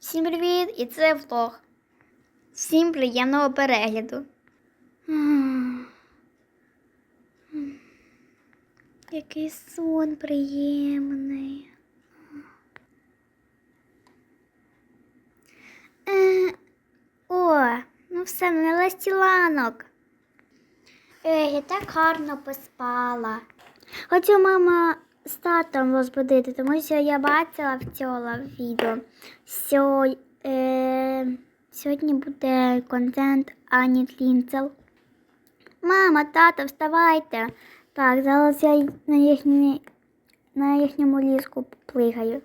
Всім привіт! І це влог. Всім приємного перегляду. Який сон приємний. Е, О, ну все, нарешті ланок. Ей, я так гарно поспала. Хочу мама з татом розбудити, тому що я бачила вчора відео, що е, сьогодні буде контент Ані Тлінцел. Мама, тато, вставайте. Так, зараз я на, їхні, на їхньому ліску плигаю.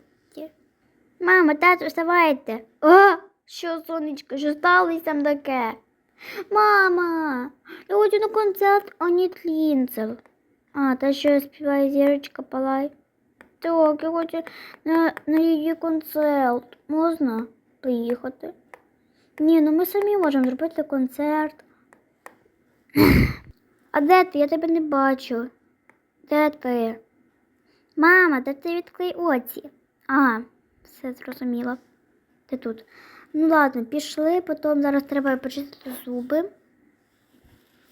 Мама, тато, вставайте. О, що, сонечко, що сталося таке? Мама, я хочу на концерт Ані Тлінцел. А, та що співає зірочка Палай. Так, я хочу на, на її концерт. Можна приїхати? Ні, ну ми самі можемо зробити концерт. А де ти? Я тебе не бачу. Де ти? Мама, де ти відкрий очі? А, все зрозуміло. Ти тут. Ну ладно, пішли, потім зараз треба почистити зуби.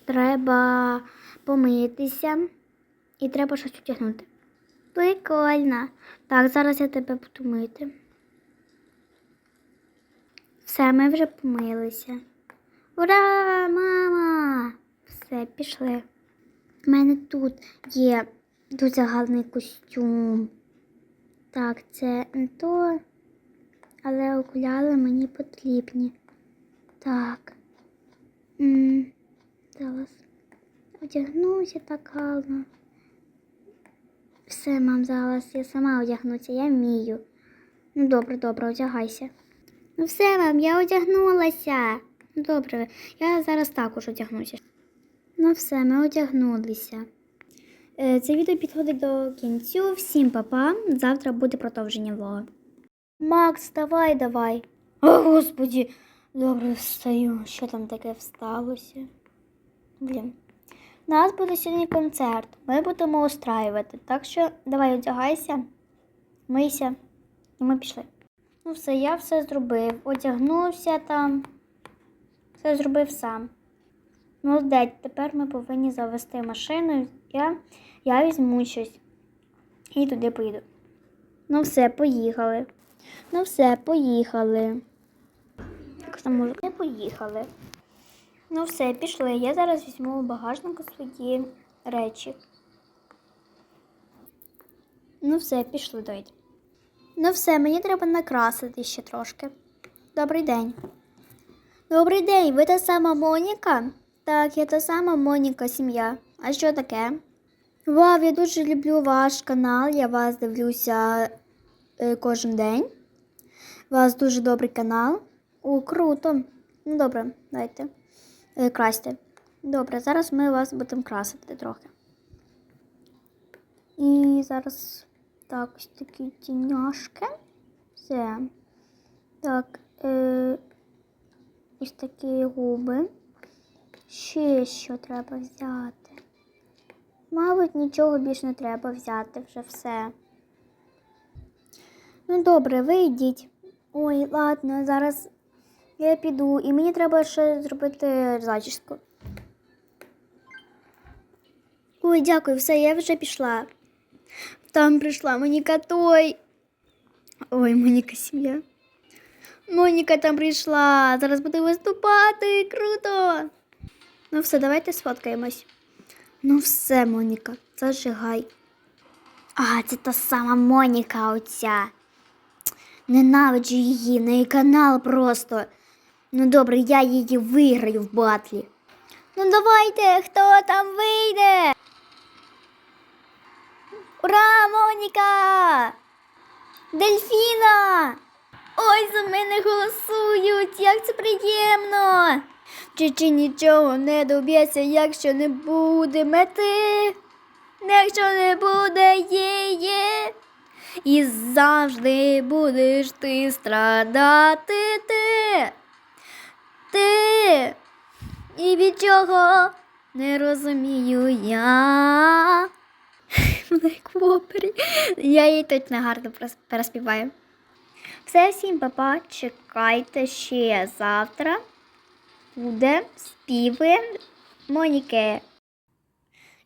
Треба помитися. І треба щось одягнути. Прикольно. Так, зараз я тебе буду мити. Все, ми вже помилися. Ура, мама! Все, пішли. У мене тут є дуже гарний костюм. Так, це не то, але окуляри мені потрібні. Так. М, Зараз одягнуся так гарно. Все, мам, зараз я сама одягнуся, я вмію. Ну, добре, добре, одягайся. Ну все, мам, я одягнулася. Ну, добре, я зараз також одягнуся. Ну все, ми одягнулися. Е, Це відео підходить до кінцю. Всім па-па. Завтра буде продовження влога. Макс, давай, давай. О, господі, добре встаю. Що там таке всталося? Блін. У нас буде сьогодні концерт. Ми будемо устраювати. Так що давай одягайся, мийся, і ми пішли. Ну все, я все зробив. Одягнувся там. Все зробив сам. Ну, де тепер ми повинні завести машину. Я, я візьму щось і туди поїду. Ну все, поїхали. Ну все, поїхали. Так само ми поїхали. Ну все, пішли. Я зараз візьму у багажнику свої речі. Ну все, пішли, дойде. Ну все, мені треба накрасити ще трошки. Добрий день. Добрий день, ви та сама Моніка? Так, я та сама Моніка сім'я. А що таке? Вау, я дуже люблю ваш канал, я вас дивлюся е, кожен день. У вас дуже добрий канал. О, круто. Ну добре, дайте. Е, красьте. Добре, зараз ми вас будемо красити трохи. І зараз так, ось такі тіняшки. Все. Так, е, ось такі губи. Ще що треба взяти? Мабуть, нічого більше не треба взяти вже все. Ну, добре, ви йдіть. Ой, ладно, зараз я піду, і мені треба ще зробити зачіску. Ой, дякую, все, я вже пішла. Там прийшла Моніка той. Ой, Моніка сім'я. Моніка там прийшла. Зараз буде виступати. Круто. Ну все, давайте сфоткаємось. Ну все, Моніка, зажигай. А, це та сама Моніка оця. Ненавиджу її, на її канал просто. Ну добре, я її виграю в батлі. Ну давайте, хто там вийде? Ура, Моніка! Дельфіна! Ой, за мене голосують, як це приємно. Чи чи нічого не доб'ється, якщо не буде мети, якщо не буде її, і завжди будеш ти страдати ти. Ти. І від чого не розумію я. Вона як в опері. Я її точно гарно переспіваю. Все, всім папа, чекайте ще завтра. Буде співи Моніки.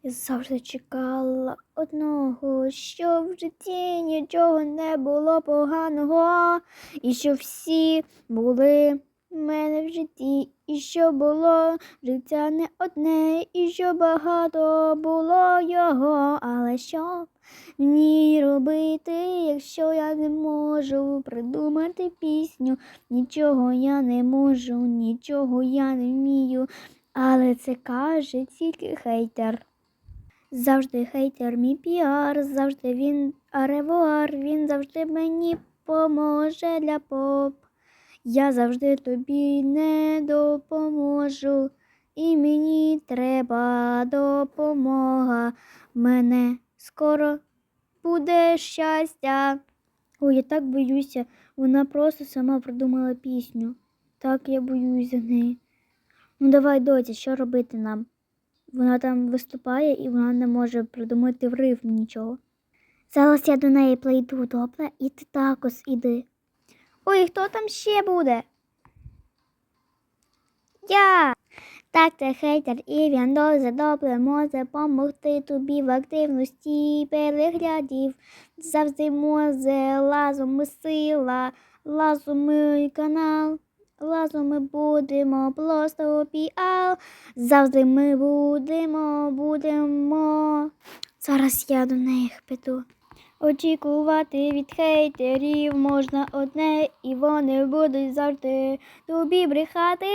Я завжди чекала одного, що в житті нічого не було поганого, і що всі були в мене в житті, і що було життя не одне, і що багато було його, але що мені робити, якщо я не можу придумати пісню, нічого я не можу, нічого я не вмію, але це каже тільки хейтер. Завжди хейтер мій піар, завжди він аревуар, він завжди мені поможе для поп. Я завжди тобі не допоможу, і мені треба допомога. Мене скоро буде щастя. Ой, я так боюся, вона просто сама придумала пісню. Так я боюсь за неї. Ну давай, доця, що робити нам? Вона там виступає і вона не може придумати в рифм нічого. Зараз я до неї прийду, добре, і ти також іди. Ой, хто там ще буде? Я. Так, це хейтер, і він дуже добре може помогти тобі в активності переглядів. Завжди може лазом сила, лазом канал. Разом ми будемо просто піал. Завжди ми будемо, будемо. Зараз я до них піду. Очікувати від хейтерів можна одне, і вони будуть завжди тобі брехати,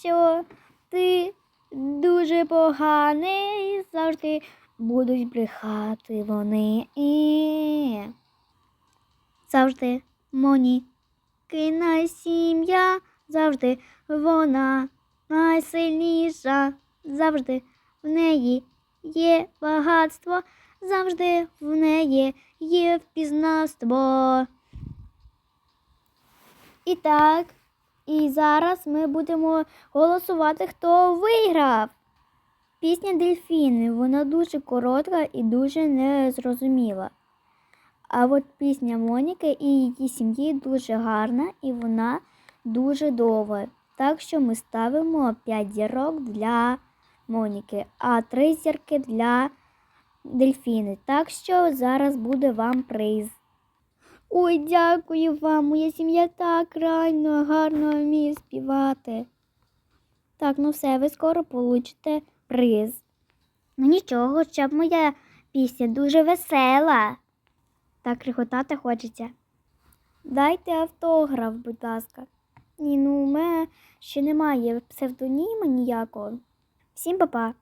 що ти дуже поганий. Завжди будуть брехати вони і завжди моні. Кина сім'я, завжди вона найсильніша, завжди в неї є багатство, завжди в неї є впізнавство. І так, і зараз ми будемо голосувати, хто виграв. Пісня Дельфіни, вона дуже коротка і дуже незрозуміла. А от пісня Моніки і її сім'ї дуже гарна і вона дуже довга. Так що ми ставимо 5 зірок для Моніки, а 3 зірки для Дельфіни. Так що зараз буде вам приз. Ой, дякую вам, моя сім'я так райно, гарно вміє співати. Так, ну все, ви скоро получите приз. Ну нічого, щоб моя пісня дуже весела. Так реготати хочеться. Дайте автограф, будь ласка. Ні, ну у мене ще немає псевдоніма ніякого. Всім па-па.